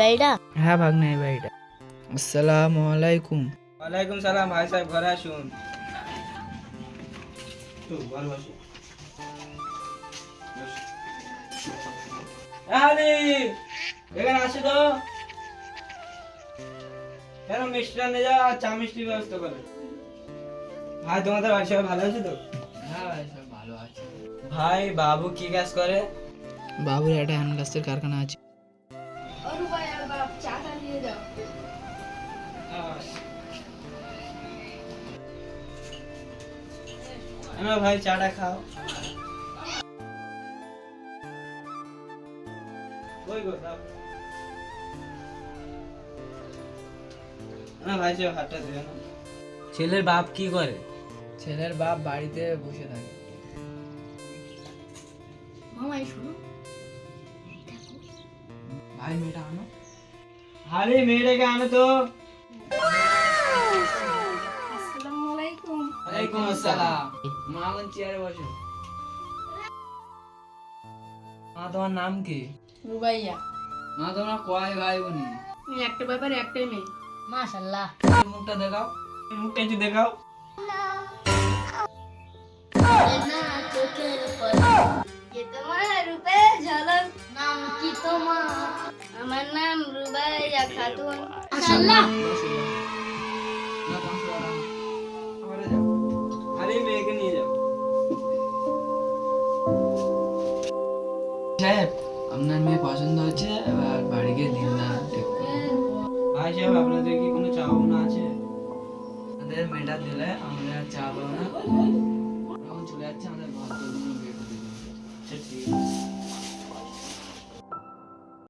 বাড়িটা? হ্যাঁ ভাগ্নে এই বাড়িটা। আসসালামু আলাইকুম। ওয়ালাইকুম সালাম ভাই সাহেব ঘরে আসুন। এখানে আসি তো। কেন চা ব্যবস্থা করে। ভাই তোমাদের বাড়ি সবাই ভালো আছে তো? হ্যাঁ ভাই সব ভালো আছে। ভাই বাবু কি কাজ করে? বাবুর একটা হ্যান্ড কারখানা আছে। না ভাই চাটা খাও। ওই গো দাও না ভাই সে হাতটা দিও না ছেলের বাপ কি করে? ছেলের বাপ বাড়িতে বসে থাকে। শুনো। ভাই মেয়েটা আনো। হালি মেয়েটাকে আনো তো। মা তোমার নাম কি? রুবাইয়া। মা তোমরা কয় ভাই বোন একটা ব্যাপার একটাই মেয়ে। মাশাআল্লাহ। মুখটা দেখাও। মুখটা একটু দেখাও। তোমার রূপে ঝলক। নাম কি তোমার? আমার নাম রুবাইয়া খাতুন সাহেব আপনার মেয়ে পছন্দ হচ্ছে এবার বাড়ি গিয়ে দিন না ঠিক। ভাই সাহেব আপনাদের কি কোনো চাওনা আছে আমাদের মেয়েটা দিলে না